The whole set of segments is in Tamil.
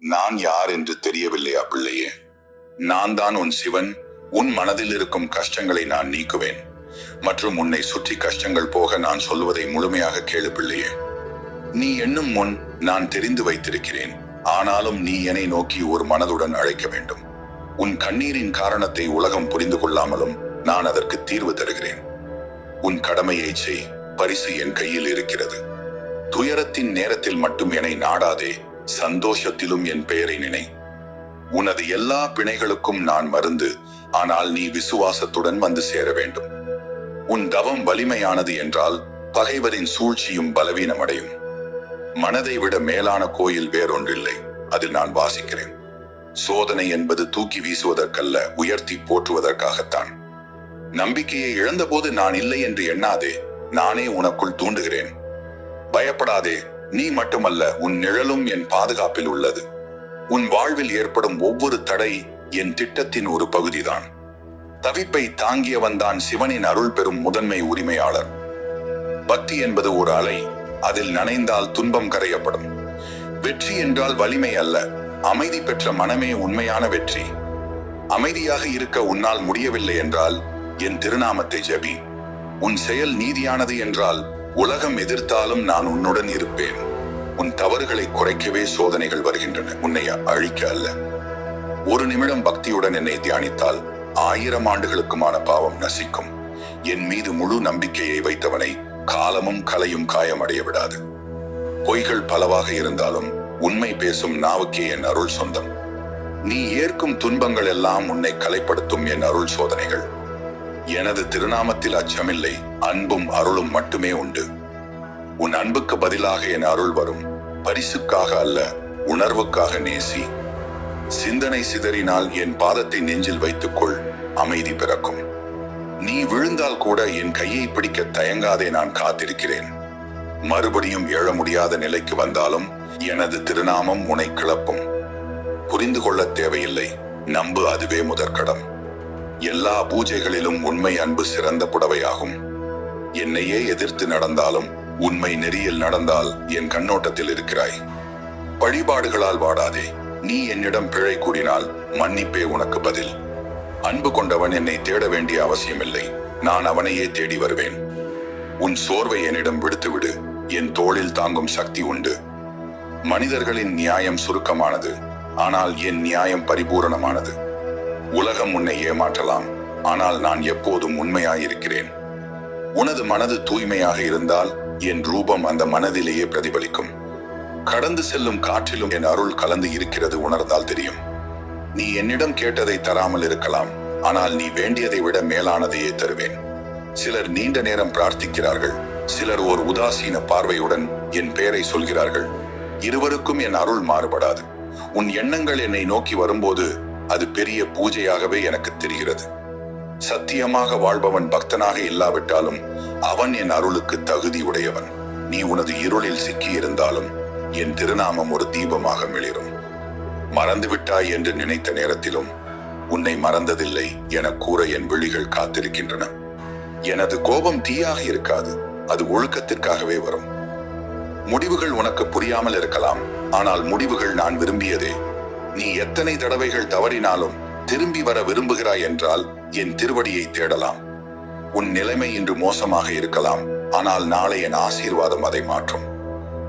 நான் யார் என்று தெரியவில்லையா பிள்ளையே. நான் தான் உன் சிவன் உன் மனதில் இருக்கும் கஷ்டங்களை நான் நீக்குவேன். மற்றும் உன்னை சுற்றி கஷ்டங்கள் போக நான் சொல்வதை முழுமையாக கேளு பிள்ளையே. நீ எண்ணும் முன் நான் தெரிந்து வைத்திருக்கிறேன். ஆனாலும் நீ என்னை நோக்கி ஒரு மனதுடன் அழைக்க வேண்டும். உன் கண்ணீரின் காரணத்தை உலகம் புரிந்து கொள்ளாமலும் நான் அதற்கு தீர்வு தருகிறேன். உன் கடமையை செய் பரிசு என் கையில் இருக்கிறது. துயரத்தின் நேரத்தில் மட்டும் என்னை நாடாதே. சந்தோஷத்திலும் என் பெயரை நினை. உனது எல்லா பிணைகளுக்கும் நான் மருந்து. ஆனால் நீ விசுவாசத்துடன் வந்து சேர வேண்டும். உன் தவம் வலிமையானது என்றால் பகைவரின் சூழ்ச்சியும் பலவீனமடையும். மனதை விட மேலான கோயில் வேறொன்றில்லை. அதில் நான் வாசிக்கிறேன். சோதனை என்பது தூக்கி வீசுவதற்கல்ல உயர்த்தி போற்றுவதற்காகத்தான். நம்பிக்கையை இழந்தபோது நான் இல்லை என்று எண்ணாதே நானே உனக்குள் தூண்டுகிறேன். பயப்படாதே நீ மட்டுமல்ல உன் நிழலும் என் பாதுகாப்பில் உள்ளது. உன் வாழ்வில் ஏற்படும் ஒவ்வொரு தடை என் திட்டத்தின் ஒரு பகுதிதான். தவிப்பை தாங்கியவன் தான் சிவனின் அருள் பெறும் முதன்மை உரிமையாளர். பக்தி என்பது ஒரு அலை அதில் நனைந்தால் துன்பம் கரையப்படும். வெற்றி என்றால் வலிமை அல்ல அமைதி பெற்ற மனமே உண்மையான வெற்றி. அமைதியாக இருக்க உன்னால் முடியவில்லை என்றால் என் திருநாமத்தை ஜெபி. உன் செயல் நீதியானது என்றால் உலகம் எதிர்த்தாலும் நான் உன்னுடன் இருப்பேன். உன் தவறுகளை குறைக்கவே சோதனைகள் வருகின்றன. உன்னை அழிக்க அல்ல. ஒரு நிமிடம் பக்தியுடன் என்னை தியானித்தால் ஆயிரம் ஆண்டுகளுக்குமான பாவம் நசிக்கும். என் மீது முழு நம்பிக்கையை வைத்தவனை காலமும் கலையும் காயமடைய விடாது. பொய்கள் பலவாக இருந்தாலும் உண்மை பேசும் நாவுக்கே என் அருள் சொந்தம். நீ ஏற்கும் துன்பங்கள் எல்லாம் உன்னை கலைப்படுத்தும் என் அருள் சோதனைகள். எனது திருநாமத்தில் அச்சமில்லை அன்பும் அருளும் மட்டுமே உண்டு. உன் அன்புக்கு பதிலாக என் அருள் வரும். பரிசுக்காக அல்ல உணர்வுக்காக நேசி. சிந்தனை சிதறினால் என் பாதத்தை நெஞ்சில் வைத்துக்கொள் அமைதி பிறக்கும். நீ விழுந்தால் கூட என் கையை பிடிக்க தயங்காதே நான் காத்திருக்கிறேன். மறுபடியும் எழ முடியாத நிலைக்கு வந்தாலும் எனது திருநாமம் உனை கிளப்பும். புரிந்து கொள்ள தேவையில்லை நம்பு அதுவே முதற்கடம். எல்லா பூஜைகளிலும் உண்மை அன்பு சிறந்த புடவையாகும். என்னையே எதிர்த்து நடந்தாலும் உண்மை நெறியில் நடந்தால் என் கண்ணோட்டத்தில் இருக்கிறாய். வழிபாடுகளால் வாடாதே நீ என்னிடம் பிழை கூறினால் மன்னிப்பே உனக்கு பதில். அன்பு கொண்டவன் என்னை தேட வேண்டிய அவசியமில்லை நான் அவனையே தேடி வருவேன். உன் சோர்வை என்னிடம் விடுத்துவிடு என் தோளில் தாங்கும் சக்தி உண்டு. மனிதர்களின் நியாயம் சுருக்கமானது ஆனால் என் நியாயம் பரிபூரணமானது. உலகம் உன்னை ஏமாற்றலாம். ஆனால் நான் எப்போதும் உண்மையாயிருக்கிறேன். உனது மனது தூய்மையாக இருந்தால் என் ரூபம் அந்த மனதிலேயே பிரதிபலிக்கும். கடந்து செல்லும் காற்றிலும் என் அருள் கலந்து இருக்கிறது உணர்ந்தால் தெரியும். நீ என்னிடம் கேட்டதை தராமல் இருக்கலாம். ஆனால் நீ வேண்டியதை விட மேலானதையே தருவேன். சிலர் நீண்ட நேரம் பிரார்த்திக்கிறார்கள். சிலர் ஓர் உதாசீன பார்வையுடன் என் பெயரை சொல்கிறார்கள். இருவருக்கும் என் அருள் மாறுபடாது. உன் எண்ணங்கள் என்னை நோக்கி வரும்போது அது பெரிய பூஜையாகவே எனக்கு தெரிகிறது. சத்தியமாக வாழ்பவன் பக்தனாக இல்லாவிட்டாலும் அவன் என் அருளுக்கு தகுதி உடையவன். நீ உனது இருளில் சிக்கியிருந்தாலும் என் திருநாமம் ஒரு தீபமாக மிளிரும். மறந்துவிட்டாய் என்று நினைத்த நேரத்திலும் உன்னை மறந்ததில்லை என கூற என் விழிகள் காத்திருக்கின்றன. எனது கோபம் தீயாக இருக்காது அது ஒழுக்கத்திற்காகவே வரும். முடிவுகள் உனக்கு புரியாமல் இருக்கலாம் ஆனால் முடிவுகள் நான் விரும்பியதே. நீ எத்தனை தடவைகள் தவறினாலும் திரும்பி வர விரும்புகிறாய் என்றால் என் திருவடியை தேடலாம். உன் நிலைமை இன்று மோசமாக இருக்கலாம். ஆனால் நாளை என் ஆசீர்வாதம் அதை மாற்றும்.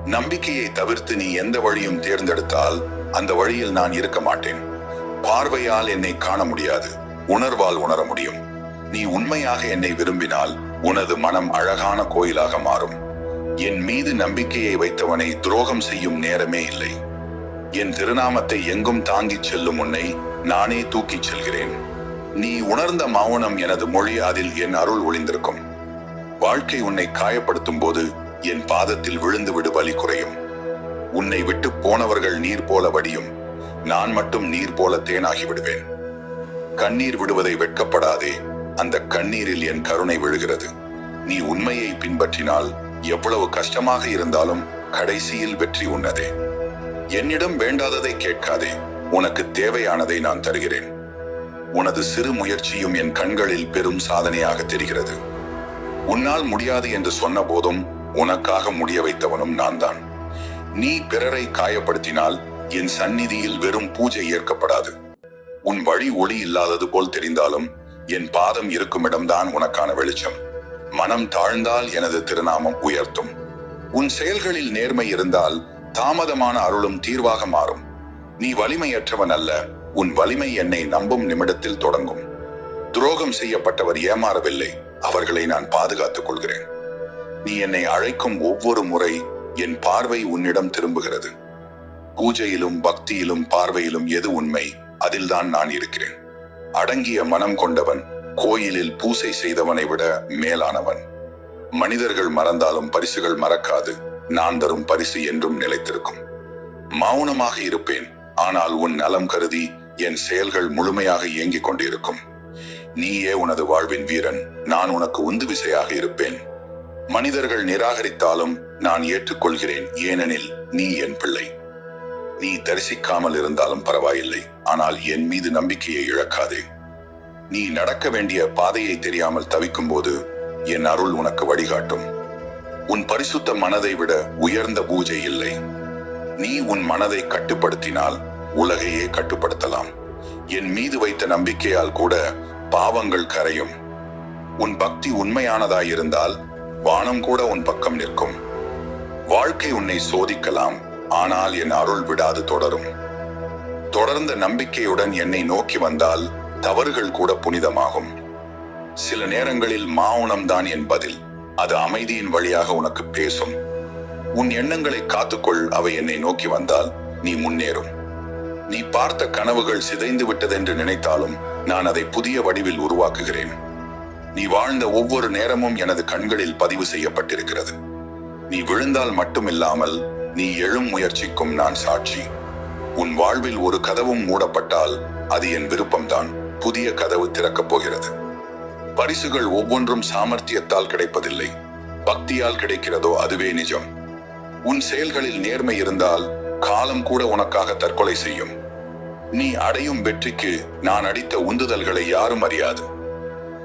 நம்பிக்கையை தவிர்த்து நீ எந்த வழியும் தேர்ந்தெடுத்தால் அந்த வழியில் நான் இருக்க மாட்டேன். பார்வையால் என்னை காண முடியாது. உணர்வால் உணர முடியும். நீ உண்மையாக என்னை விரும்பினால் உனது மனம் அழகான கோயிலாக மாறும். என் மீது நம்பிக்கையை வைத்தவனை துரோகம் செய்யும் நேரமே இல்லை. என் திருநாமத்தை எங்கும் தாங்கிச் செல்லும் உன்னை நானே தூக்கிச் செல்கிறேன். நீ உணர்ந்த மௌனம் எனது மொழி அதில் என் அருள் ஒளிந்திருக்கும். வாழ்க்கை உன்னை காயப்படுத்தும் போது என் பாதத்தில் விழுந்து விடு வலி குறையும். உன்னை விட்டு போனவர்கள் நீர் போல வடியும். நான் மட்டும் நீர் போல தேனாகி விடுவேன். கண்ணீர் விடுவதை வெட்கப்படாதே. அந்த கண்ணீரில் என் கருணை விழுகிறது. நீ உண்மையை பின்பற்றினால் எவ்வளவு கஷ்டமாக இருந்தாலும் கடைசியில் வெற்றி உன்னதே. என்னிடம் வேண்டாததை கேட்காதே. உனக்கு தேவையானதை நான் தருகிறேன். உனது சிறு முயற்சியும் என் கண்களில் பெரும் சாதனையாக தெரிகிறது. உன்னால் முடியாது என்று சொன்ன போதும் உனக்காக முடிய வைத்தவனும் நான் தான் நீ பிறரை காயப்படுத்தினால் என் சந்நிதியில் வெறும் பூஜை ஏற்கப்படாது. உன் வழி ஒளி இல்லாதது போல் தெரிந்தாலும் என் பாதம் இருக்கும் இடம்தான் உனக்கான வெளிச்சம். மனம் தாழ்ந்தால் எனது திருநாமம் உயர்த்தும். உன் செயல்களில் நேர்மை இருந்தால் தாமதமான அருளும் தீர்வாக மாறும். நீ வலிமையற்றவன் அல்ல உன் வலிமை என்னை நம்பும் நிமிடத்தில் தொடங்கும். துரோகம் செய்யப்பட்டவர் ஏமாறவில்லை அவர்களை நான் பாதுகாத்துக் கொள்கிறேன். நீ என்னை அழைக்கும் ஒவ்வொரு முறை என் பார்வை உன்னிடம் திரும்புகிறது. பூஜையிலும் பக்தியிலும் பார்வையிலும் எது உண்மை அதில்தான் நான் இருக்கிறேன். அடங்கிய மனம் கொண்டவன் கோயிலில் பூசை செய்தவனை விட மேலானவன். மனிதர்கள் மறந்தாலும் பரிசுகள் மறக்காது. நான் தரும் பரிசு என்றும் நிலைத்திருக்கும். மௌனமாக இருப்பேன். ஆனால் உன் நலம் கருதி என் செயல்கள் முழுமையாக இயங்கிக் கொண்டிருக்கும். நீயே உனது வாழ்வின் வீரன். நான் உனக்கு உந்து விசையாக இருப்பேன். மனிதர்கள் நிராகரித்தாலும் நான் ஏற்றுக்கொள்கிறேன். ஏனெனில் நீ என் பிள்ளை. நீ தரிசிக்காமல் இருந்தாலும் பரவாயில்லை. ஆனால் என் மீது நம்பிக்கையை இழக்காதே. நீ நடக்க வேண்டிய பாதையை தெரியாமல் தவிக்கும் போது என் அருள் உனக்கு வழிகாட்டும். உன் பரிசுத்த மனதை விட உயர்ந்த பூஜை இல்லை. நீ உன் மனதை கட்டுப்படுத்தினால் உலகையே கட்டுப்படுத்தலாம். என் மீது வைத்த நம்பிக்கையால் கூட பாவங்கள் கரையும். உன் பக்தி உண்மையானதாயிருந்தால் வானம் கூட உன் பக்கம் நிற்கும். வாழ்க்கை உன்னை சோதிக்கலாம் ஆனால் என் அருள் விடாது தொடரும். தொடர்ந்த நம்பிக்கையுடன் என்னை நோக்கி வந்தால் தவறுகள் கூட புனிதமாகும். சில நேரங்களில் மௌனம்தான் என் பதில். அது அமைதியின் வழியாக உனக்கு பேசும். உன் எண்ணங்களை காத்துக்கொள் அவை என்னை நோக்கி வந்தால் நீ முன்னேறும். நீ பார்த்த கனவுகள் சிதைந்து விட்டதென்று நினைத்தாலும் நான் அதை புதிய வடிவில் உருவாக்குகிறேன். நீ வாழ்ந்த ஒவ்வொரு நேரமும் எனது கண்களில் பதிவு செய்யப்பட்டிருக்கிறது. நீ விழுந்தால் மட்டுமில்லாமல் நீ எழும் முயற்சிக்கும் நான் சாட்சி. உன் வாழ்வில் ஒரு கதவும் மூடப்பட்டால் அது என் விருப்பம்தான். புதிய கதவு திறக்கப் போகிறது. பரிசுகள் ஒவ்வொன்றும் சாமர்த்தியத்தால் கிடைப்பதில்லை. பக்தியால் கிடைக்கிறதோ அதுவே நிஜம். உன் செயல்களில் நேர்மை இருந்தால் காலம் கூட உனக்காக தற்கொலை செய்யும். நீ அடையும் வெற்றிக்கு நான் அடித்த உந்துதல்களை யாரும் அறியாது.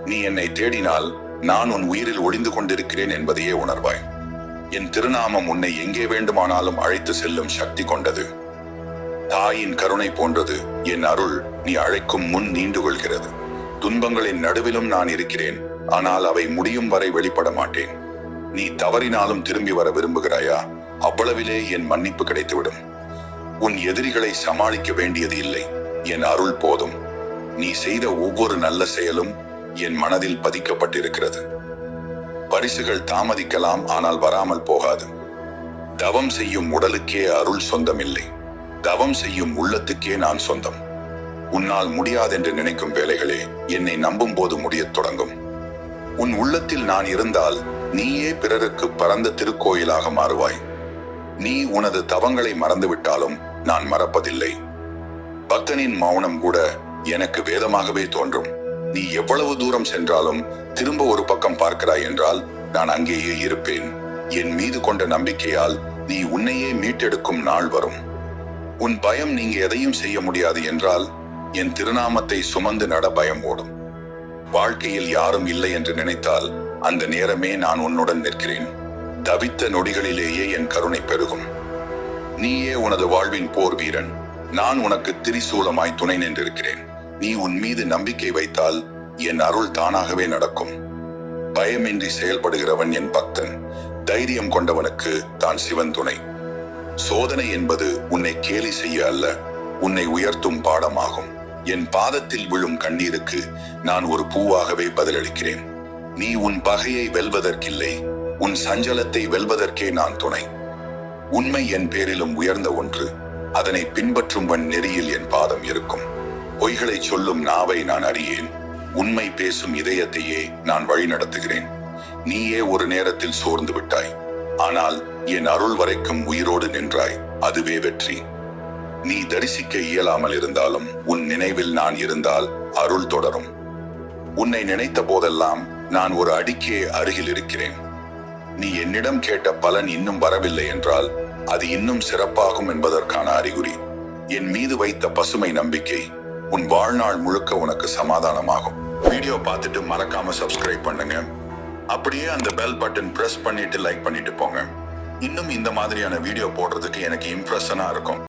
நீ என்னை தேடினால் நான் உன் உயிரில் ஒளிந்து கொண்டிருக்கிறேன் என்பதையே உணர்வாய். என் திருநாமம் உன்னை எங்கே வேண்டுமானாலும் அழைத்து செல்லும் சக்தி கொண்டது. தாயின் கருணை போன்றது என் அருள் நீ அழைக்கும் முன் நீண்டு கொள்கிறது. துன்பங்களின் நடுவிலும் நான் இருக்கிறேன். ஆனால் அவை முடியும் வரை வெளிப்பட மாட்டேன். நீ தவறினாலும் திரும்பி வர விரும்புகிறாயா? அவ்வளவிலே என் மன்னிப்பு கிடைத்துவிடும். உன் எதிரிகளை சமாளிக்க வேண்டியது இல்லை. என் அருள் போதும். நீ செய்த ஒவ்வொரு நல்ல செயலும் என் மனதில் பதிக்கப்பட்டிருக்கிறது. பரிசுகள் தாமதிக்கலாம் ஆனால் வராமல் போகாது. தவம் செய்யும் உடலுக்கே அருள் சொந்தமில்லை. தவம் செய்யும் உள்ளத்துக்கே நான் சொந்தம். உன்னால் முடியாதென்று நினைக்கும் வேலைகளே என்னை நம்பும் போது முடியத் தொடங்கும். உன் உள்ளத்தில் நான் இருந்தால் நீயே பிறருக்கு பரந்த திருக்கோயிலாக மாறுவாய். நீ உனது தவங்களை மறந்துவிட்டாலும் நான் மறப்பதில்லை. பக்தனின் மௌனம் கூட எனக்கு வேதமாகவே தோன்றும். நீ எவ்வளவு தூரம் சென்றாலும் திரும்ப ஒரு பக்கம் பார்க்கிறாய் என்றால் நான் அங்கேயே இருப்பேன். என் மீது கொண்ட நம்பிக்கையால் நீ உன்னையே மீட்டெடுக்கும் நாள் வரும். உன் பயம் நீங்க எதையும் செய்ய முடியாது என்றால் என் திருநாமத்தை சுமந்து நட பயம் ஓடும். வாழ்க்கையில் யாரும் இல்லை என்று நினைத்தால் அந்த நேரமே நான் உன்னுடன் நிற்கிறேன். தவித்த நொடிகளிலேயே என் கருணை பெருகும். நீயே உனது வாழ்வின் போர் வீரன். நான் உனக்கு திரிசூலமாய் துணை நின்றிருக்கிறேன். நீ உன் மீது நம்பிக்கை வைத்தால் என் அருள் தானாகவே நடக்கும். பயமின்றி செயல்படுகிறவன் என் பக்தன். தைரியம் கொண்டவனுக்கு தான் சிவன் துணை. சோதனை என்பது உன்னை கேலி செய்ய அல்ல உன்னை உயர்த்தும் பாடமாகும். என் பாதத்தில் விழும் கண்ணீருக்கு நான் ஒரு பூவாகவே பதிலளிக்கிறேன். நீ உன் பகையை வெல்வதற்கில்லை உன் சஞ்சலத்தை வெல்வதற்கே நான் துணை. உண்மை என் பேரிலும் உயர்ந்த ஒன்று அதனை பின்பற்றும் வன் நெறியில் என் பாதம் இருக்கும். பொய்களை சொல்லும் நாவை நான் அறியேன் உண்மை பேசும் இதயத்தையே நான் வழிநடத்துகிறேன் நீயே ஒரு நேரத்தில் சோர்ந்து விட்டாய் ஆனால் என் அருள் வரைக்கும் உயிரோடு நின்றாய் அதுவே வெற்றி. நீ தரிசிக்க இயலாமல் இருந்தாலும் உன் நினைவில் நான் இருந்தால் அருள் தொடரும். உன்னை நினைத்த போதெல்லாம் நான் ஒரு அடிக்கே அருகில் இருக்கிறேன். நீ என்னிடம் கேட்ட பலன் இன்னும் வரவில்லை என்றால் அது இன்னும் சிறப்பாகும் என்பதற்கான அறிகுறி. என் மீது வைத்த பசுமை நம்பிக்கை உன் வாழ்நாள் முழுக்க உனக்கு சமாதானமாகும். வீடியோ பார்த்துட்டு மறக்காம சப்ஸ்கிரைப் பண்ணுங்க. அப்படியே அந்த பெல் பட்டன் பிரஸ் பண்ணிட்டு லைக் பண்ணிட்டு போங்க. இன்னும் இந்த மாதிரியான வீடியோ போடுறதுக்கு எனக்கு இம்ப்ரெஷனா இருக்கும்.